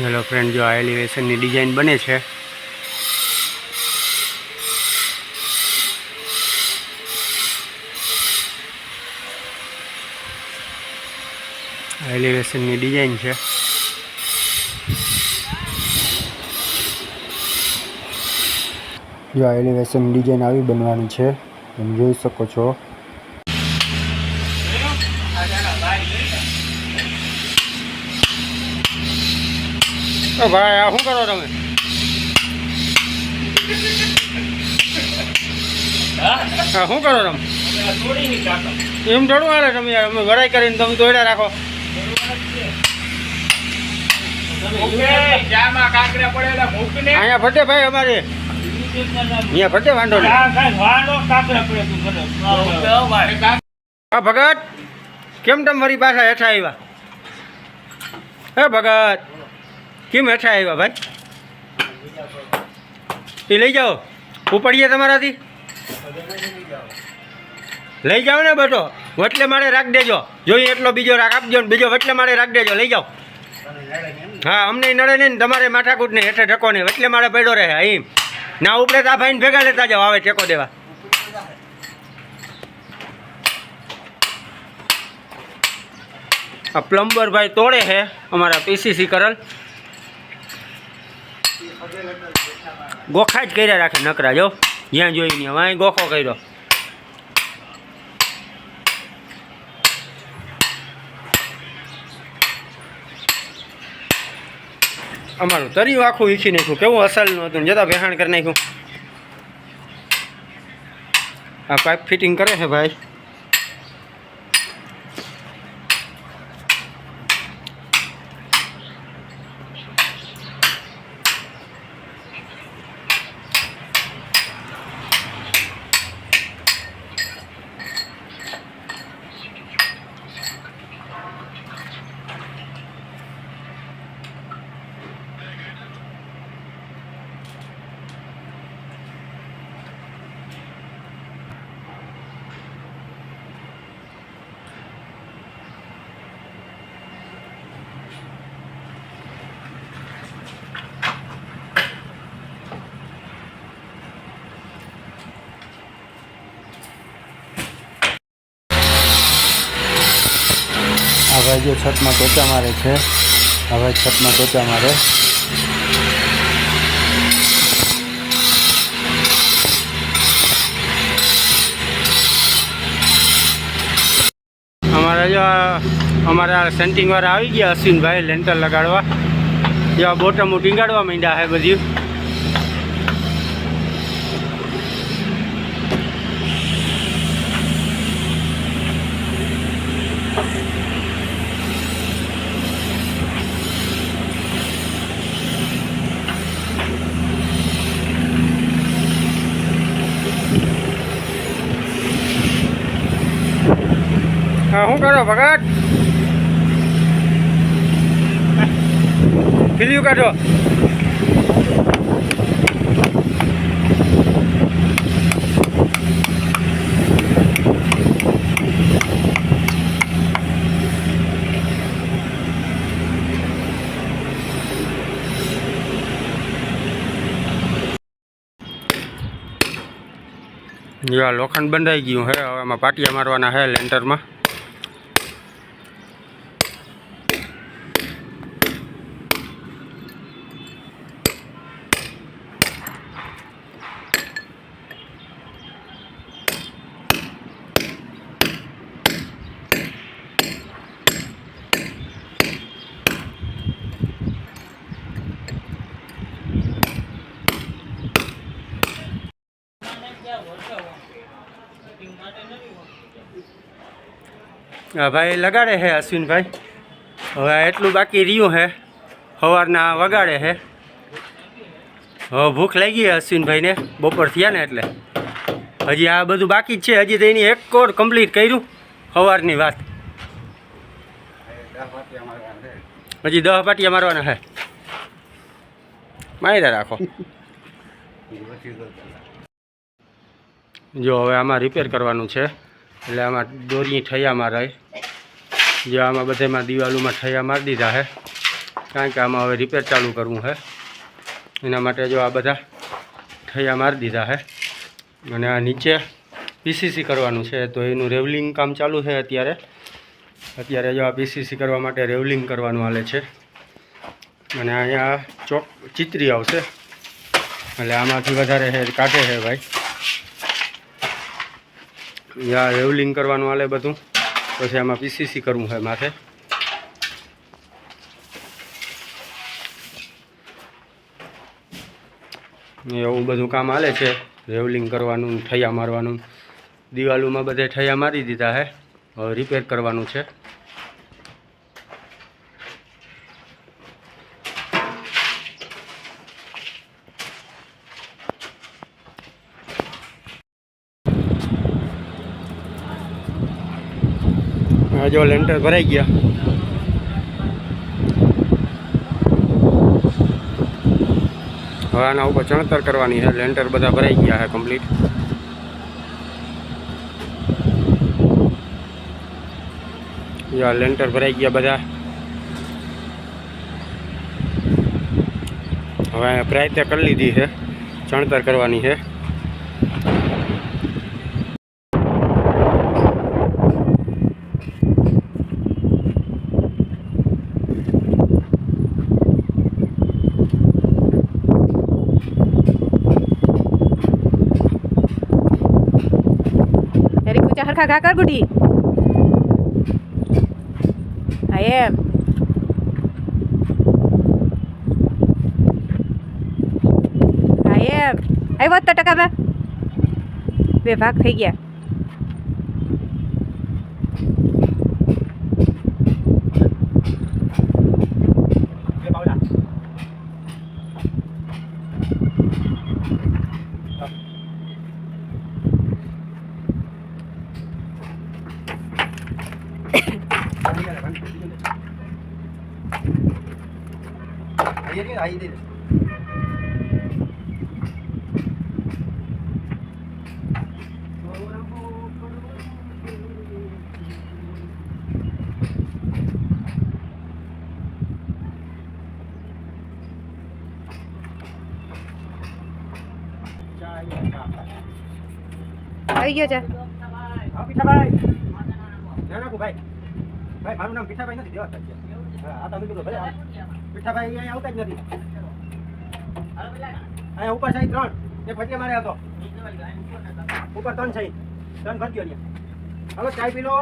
Hello friend જો આ એલિવેશનની design બને છે. એલિવેશનની ડિઝાઇન છે. જો આ એલિવેશન ડિઝાઇન આવી બનવાની છે, તમે જોઈ શકો છો. ભાઈ, આ શું કરો તમે? હા, શું કરો તમે? એમ થોડું હાલે તમે અમે વરાઈ કરીને તમે દોડ્યા રાખો. અહીંયા ફટે અમારે. અહીંયા ફટે, વાંધો નહીં. હા, ભગત, કેમ તમે મારી પાછા હેઠા આવ્યા? હે, ભગત. કેમ હેઠા આવ્યા ભાઈ? એ લઈ જાઓ. ઉપડીએ તમારાથી? લઈ જાઓ ને બેટો વટલે મારે રાખ દેજો. જોઈએ એટલો બીજો રાખ આપજો ને બીજો વટલે મારે રાખ દેજો. લઈ જાઓ. હા, અમને નડે નહીં તમારે માથાકૂટ ને હેઠે ઢકો નહીં. વટલે મારે પડ્યો રહે. એમ. ના ઉપડે તો આ ભાઈને ભેગા લેતા જાઓ. આવે ટેકો દેવા. આ પ્લમ્બર ભાઈ તોડે છે અમારા પીસીસી કરલ. ગોખા જ કર્યા રાખે નકરા, જો. જ્યાં જોઈ હવે અહીં ગોખો કર્યો. અમારું તર્યું આખું ઈચી નાખ્યું. કેવું અસલનું હતું જતા બેહાણ કરી નાખ્યું. આ પાઇપ ફિટિંગ કરે છે ભાઈ. ભાઈ જો છતમાં ટોચા મારે છે, હવે છતમાં ટોચા મારે. અમારા જો અમારા સેન્ટિંગ વાળા આવી ગયા અશ્વિનભાઈ લેન્ટર લગાડવા. જો બોટમો ટીંગાડવા માંડ્યા છે બધી. શું કરો, ભગત? ખીલ્યું કાઢો. લોખંડ બંધાઈ ગયું હે, હવે એમાં પાટિયા મારવાના હે, લેન્ટરમાં. હા ભાઈ લગાડે છે અશ્વિનભાઈ. હવે એટલું બાકી રહ્યું છે સવારના વગાડે છે હવે ભૂખ લાગી છે અશ્વિનભાઈને. બપોર થયા ને એટલે. હજી આ બધું બાકી જ છે. હજી તો એની એક કોડ કમ્પ્લીટ કર્યું. સવારની વાત. હજી દહ પાટિયા મારવાના છે માર્યા રાખો. જો હવે આમાં રિપેર કરવાનું છે. એટલે આમાં દોરી ઠૈયામાં રહે. જો આમાં બધામાં દિવાલોમાં ઠૈયા મારી દીધા છે કારણ કે આમાં હવે રિપેર ચાલુ કરવું છે એના માટે જો આ બધા ઠૈયા મારી દીધા છે અને આ નીચે પીસીસી કરવાનું છે. તો એનું રેવલિંગ કામ ચાલુ છે અત્યારે. અત્યારે જો આ પીસીસી કરવા માટે રેવલિંગ કરવાનું હાલે છે. અને અહીંયા ચોક ચિત્રી આવશે. એટલે આમાંથી વધારે છે કાઢે છે ભાઈ. અહીંયા રેવલિંગ કરવાનું હાલે બધું. પછી આમાં પીસીસી કરવું છે માથે. એવું બધું કામ હાલે છે. રેવલિંગ કરવાનું, ઠૈયા મારવાનું. દિવાલોમાં બધે ઠૈયા મારી દીધા છે રિપેર કરવાનું છે. જો લેન્ટર ભરાઈ ગયા. હવે આના ઉપર ચણતર કરવાની છે. લેન્ટર બધા ભરાઈ ગયા છે કમ્પ્લીટ લેન્ટર ભરાઈ ગયા બધા. હવે પ્રાયતે કરી લીધી છે. ચણતર કરવાની છે. હરખા ઘા કર ગુડી? હા, એમ. હા, એમ. આવ્યો તો ટકા બે ભાગ થઈ ગયા. આવી ગયો છે પીઠાભાઈ ના નાખું ભાઈ ભાઈ મારું નામ પીઠાભાઈ નથી દેવા હા આ તમે કીધું ભલે આવો. પીઠાભાઈ અહીંયા આવતા જ નથી. અહીંયા ઉપર સાઈ ત્રણ. એક ભજીયા મારે હતો ઉપર ત્રણ સાઈ ત્રણ અહીંયા. હાલો, ચાય પી લો